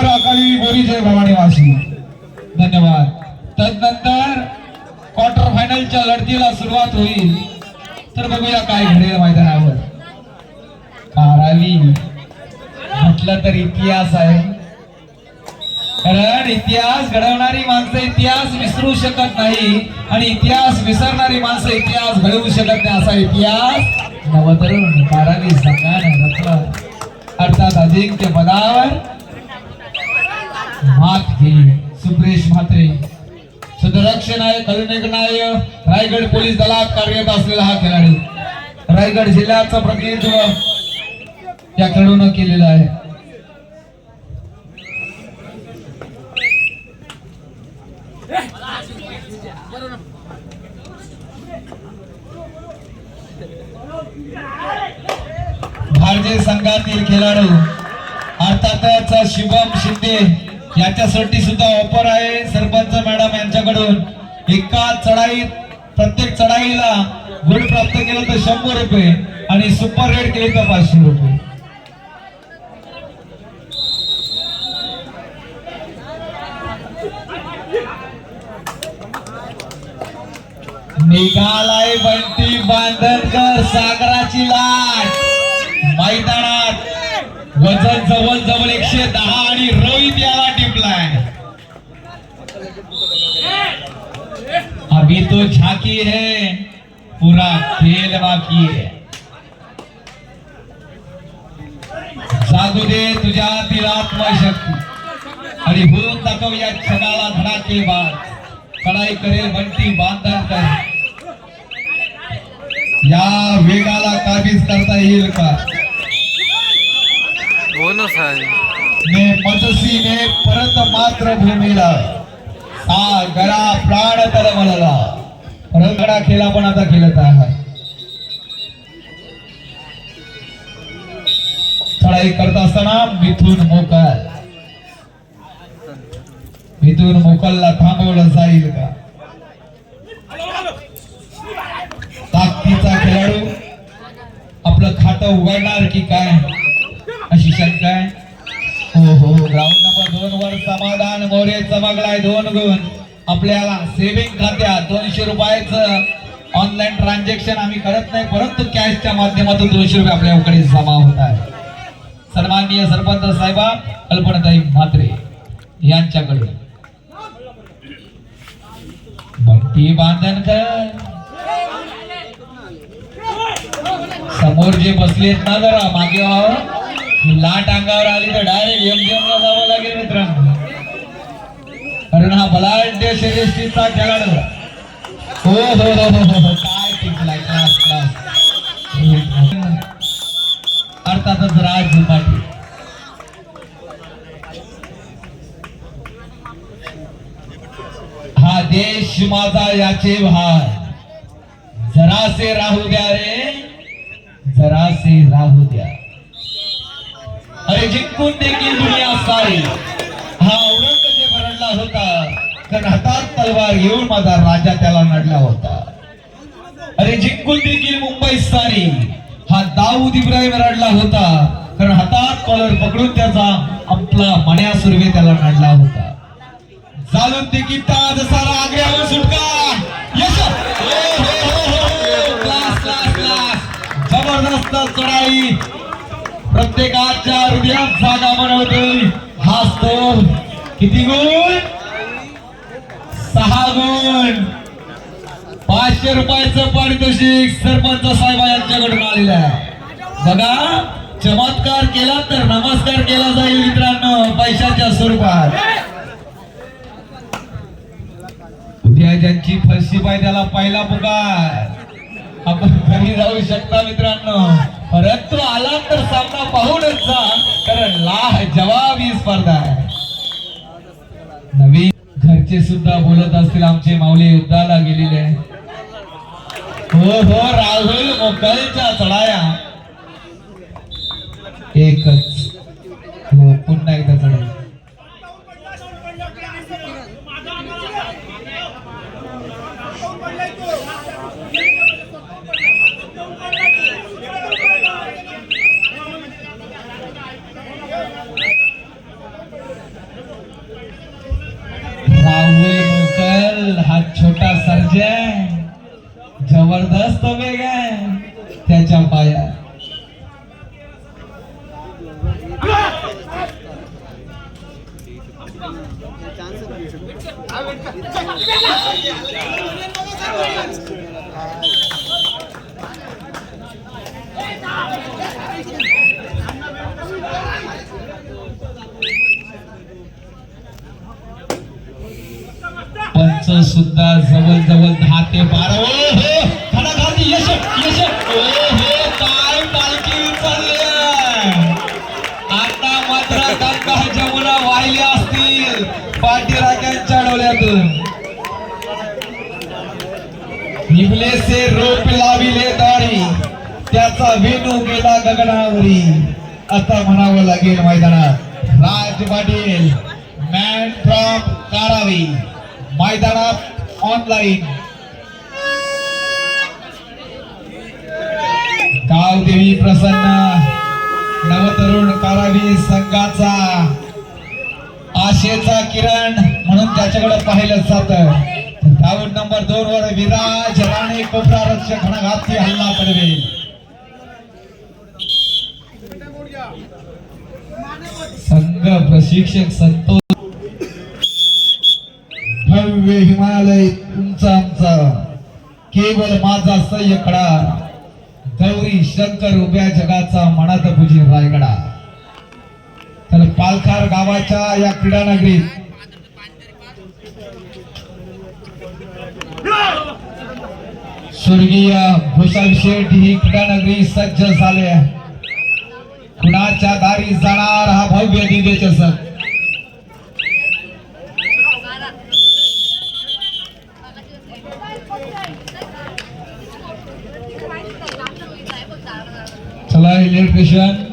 वर अकाली बोरी जय भवानी वासी. धन्यवाद. तदनंतर क्वार्टर फायनलच्या लढतीला सुरुवात होईल. तर बघूया काय घडेल मैदानावर. कारावी म्हटलं तर इतिहास आहे. कारण इतिहास घडवणारी माणसं इतिहास विसरू शकत नाही आणि इतिहास विसरणारी माणसं इतिहास घडवू शकत नाही. असा इतिहास नवतरुण कारावी संघाने रचला. अर्थात अजिंक्य पदावर मात केली सुप्रेश म्हात्रे सुदरक्षण आहे नायक रायगड पोलीस दलात कार्यरत असलेला हा खेळाडू. रायगड जिल्ह्याचं प्रतिनिधित्व त्या खेळाडूनं केलेलं आहे. भारतीय संघातील खेळाडू अर्थातच शिवम शिंदे याच्यासाठी सुद्धा ऑफर आहे सरपंच मॅडम यांच्याकडून. एका चढाईत प्रत्येक चढाईला गुण प्राप्त केलं तर शंभर रुपये आणि सुपर रेड केले तर पाचशे रुपये. निघालाय बंटी बांधणकर सागराची लाट. मैदानात वजन जवळ जवळ एकशे दहा आणि टिपलाय अभी तो झाकी है पूरा खेल बाकी है। जागू दे तुझ्यातील आत्मशक्ती। आणि होऊन दाखव या क्षणाला धडाके बाद। चढाई करेल बंटी बांधणकर या वेगाला काबीज करता येईल का। बोनस आहे ने मात्र मातृभूमीला हा गळा प्राण तळमळला रंगडा खेळा पण आता खेळत आहे. चढाई करत असताना मिथून मोकल मिथून मोकलला थांबवलं जाईल का? ताकदीचा खेळाडू. आपलं खातं उघडणार की काय? अशी शंका आहे. दोन वर समाधान मोरे चमकलाय दोन गुण आपल्याला सेव्हिंग खात्यात दोनशे रुपयाचं ऑनलाईन ट्रान्झॅक्शन आम्ही करत नाही परंतु कॅशच्या माध्यमातून दोनशे रुपये आपल्याकडे जमा होत आहे सन्माननीय सरपंच साहेबा कल्पनाताई म्हात्रे यांच्याकडे बंटी बांधणकर समोर जे बसलेत ना जरा मागे व्हावं लाट अंगावर आली तर डायरेक्ट एमजीएम ला जावं लागेल मित्रांनो. कारण हा बलाढ्य शर्यतीचा खेळाडू. हो, हो हो हो हो हो काय टिकलाय क्लास क्लास अर्थातच राज झुपाटी हा देश माझा याचे भार. जरासे राहू द्या रे. जरासे राहू द्या. अरे जिंकून देखील दुनिया सारी. हा औरंगजेब रडला होता. कारण हातात तलवार घेऊन माझा राजा त्याला नडला होता. अरे जिंकून देखील मुंबई सारी. हा दाऊद इब्राहिम रडला होता. कारण हातात कॉलर पकडून त्याचा आपला मण्या सुर्वे त्याला नडला होता. चालून देखील ताज सारा आग्र्यावर प्रत्येकाच्या हृदयात जागा बनवतोय हाच तो किती गुण? सहा गुण. पाचशे रुपयाचं पारितोषिक सरपंच साहेब यांच्याकडून आलेलं आहे. बघा चमत्कार केला तर नमस्कार केला जाईल मित्रांनो पैशाच्या स्वरूपात. उद्या ज्यांची फरशी पाय त्याला पहिला पुकार. आपण घरी जाऊ शकता मित्रांनो. परंतु आला तर सामना पाहूनच जा कारण ला जवाब ही स्पर्धा आहे. नवीन घरचे सुद्धा बोलत असतील आमचे माऊली युद्धाला गेलेले. आहे हो हो राहुल मोकलच्या चढाया. एकच. हो पुन्हा एकदा चढा. जबरदस्त वेग आहे. त्याच्या पाया. पंच सुद्धा जवळ जवळ दहा ते बारा निबलेसे रोप लाविले दारी त्याचा वेणू गेला गगनावरी. आता म्हणावं लागेल मैदानात राज पाटील मॅन फ्रॉम कारावी. मैदानात ऑनलाईन गावदेवी प्रसन्न नवतरुण कारावी संघाचा आशेचा किरण म्हणून त्याच्याकडे पाहिलं जात. धावून नंबर दोन वर विराज राणे कोपरा रक्षक घाती हल्ला पडवेल. संघ प्रशिक्षक संतोष. भव्य हिमालय तुमचा आमचा. केवळ माझा सह्यकडा गौरी शंकर उभ्या जगाचा मनात पुजी रायगडा. तर पालखार गावाच्या या क्रीडा नगरीत स्वर्गीय भूषण शेठ ही क्रीडानगरी सज्ज झाले कुणाच्या दारी जाणार हा भव्य दिव्य चषक चला इलेक्ट्रिशियन